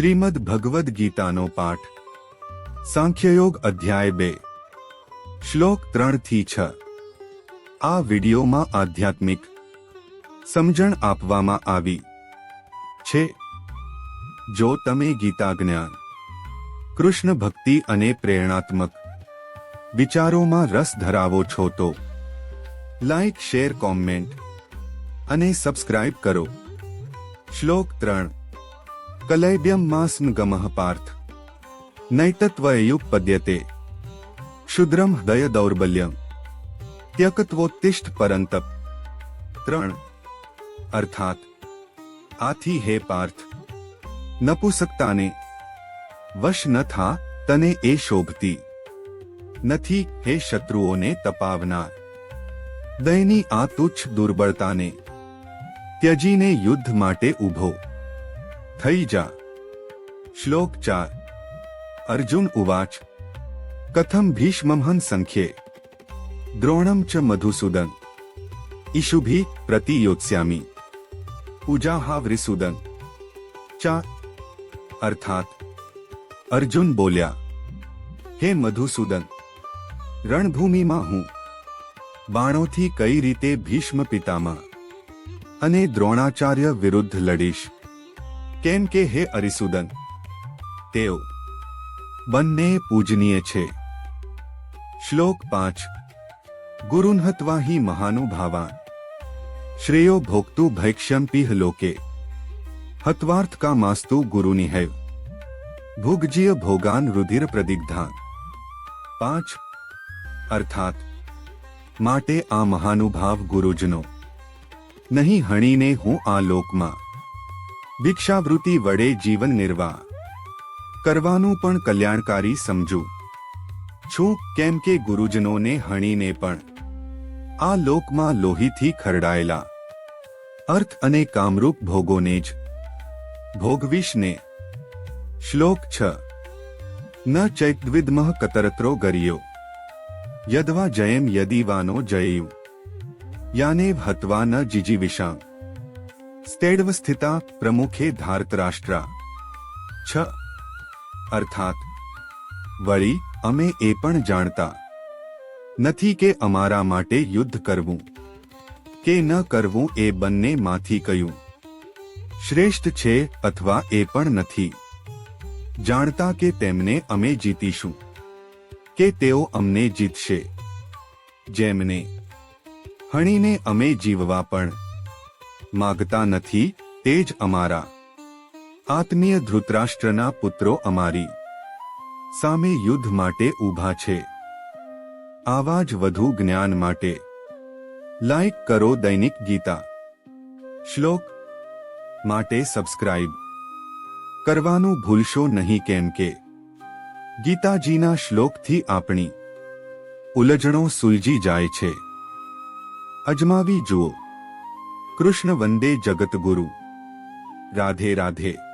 શ્રીમદ ભગવદ્ ગીતાનો પાઠ. સાંખ્યયોગ અધ્યાય બે. શ્લોક ત્રણથી છ. આ વિડીયોમાં આધ્યાત્મિક સમજણ આપવામાં આવી છે. જો તમે ગીતા જ્ઞાન કૃષ્ણ ભક્તિ અને પ્રેરણાત્મક વિચારોમાં રસ ધરાવો છો તો લાઈક, શેર, કોમેન્ટ અને સબસ્ક્રાઇબ કરો. શ્લોક ત્રણ. કલૈબ્યમ માસ્મ ગમઃ પાર્થ નૈતત્વયુપદ્યતે ક્ષુદ્રમ હૃદય દૌર્બલ્યમ ત્યક્ત્વોત્તિષ્ઠ પરંતપ ત્રણ અર્થાત આથી હે પાર્થ નપુસકતાને વશ ન થા તને એ શોભતી નથી હે શત્રુઓને તપાવનાર દયની આ તુચ્છ દુર્બળતાને ત્યજીને યુદ્ધ માટે ઊભો થઈ જા. શ્લોક ચાર. અર્જુન ઉવાચ. કથમ ભીષ્મહન સંખ્યે. દ્રોણમ ચ મધુસૂદન. ઈશુભી પ્રતિયોત્સ્યામી. ઉજાહાવરિસૂદન ચા. અર્થાત, અર્જુન બોલ્યા, હે મધુસૂદન, રણભૂમિમાં હું. બાણોથી કઈ રીતે ભીષ્મ પિતામાં અને દ્રોણાચાર્ય વિરુદ્ધ લડીશ? કેમ કે હે અરિસુદન, તેઓ બંને પૂજનીય છે. શ્લોક પાંચ. ગુરુન્હત્વા હિ મહાનુભાવાન શ્રેયો ભોક્તુ ભૈક્ષ્યંપિહ લોકે. હત્વાર્થ કા માસ્તુ ગુરુનિહેવ ભુગજીય ભોગાન રુધિર પ્રદિગ્ધાન. પાંચ. અર્થાત, માટે આ મહાનુભાવ ગુરુજનો. નહીં હણીને હું આ લોકમાં ભિક્ષાવૃત્તિ વડે જીવન નિર્વાહ. કરવાનું પણ કલ્યાણકારી સમજું. છું કેમ કે ગુરુજનોને હણીને પણ. આ લોકમાં લોહીથી ખરડાયેલા. અર્થ અને કામરૂપ ભોગોને જ. ભોગવીશને શ્લોક છ. ન ચૈત્વિદ્મઃ કતરત્રો ગરિયો. યદવા જયમ યદિવાનો જયુ યાને હતવા ન જીજીવિષાં સ્થિતા પ્રમુખે ધાર્તરાષ્ટ્રા છ અર્થાત વળી અમે એ પણ જાણતા નથી કે અમારા માટે યુદ્ધ કરવું કે ન કરવું એ બંનેમાંથી કયું શ્રેષ્ઠ છે અથવા એ પણ નથી જાણતા કે તેમને અમે જીતીશું કે તેઓ અમને જીતશે જેમને હણીને અમે જીવવા પણ માગતા નથી, તે જ અમારા. આત્મીય ધૃતરાષ્ટ્રના પુત્રો અમારી. સામે યુદ્ધ માટે ઊભા છે. આવા જ વધુ જ્ઞાન માટે. લાઈક કરો દૈનિક ગીતા. શ્લોક માટે સબસ્ક્રાઇબ. કરવાનું ભૂલશો નહીં કેમ કે. ગીતાજીના શ્લોકથી આપણી. ઉલજણો સુલજી જાય છે. અજમાવી જુઓ. કૃષ્ણ વંદે જગતગુરુ રાધે રાધે.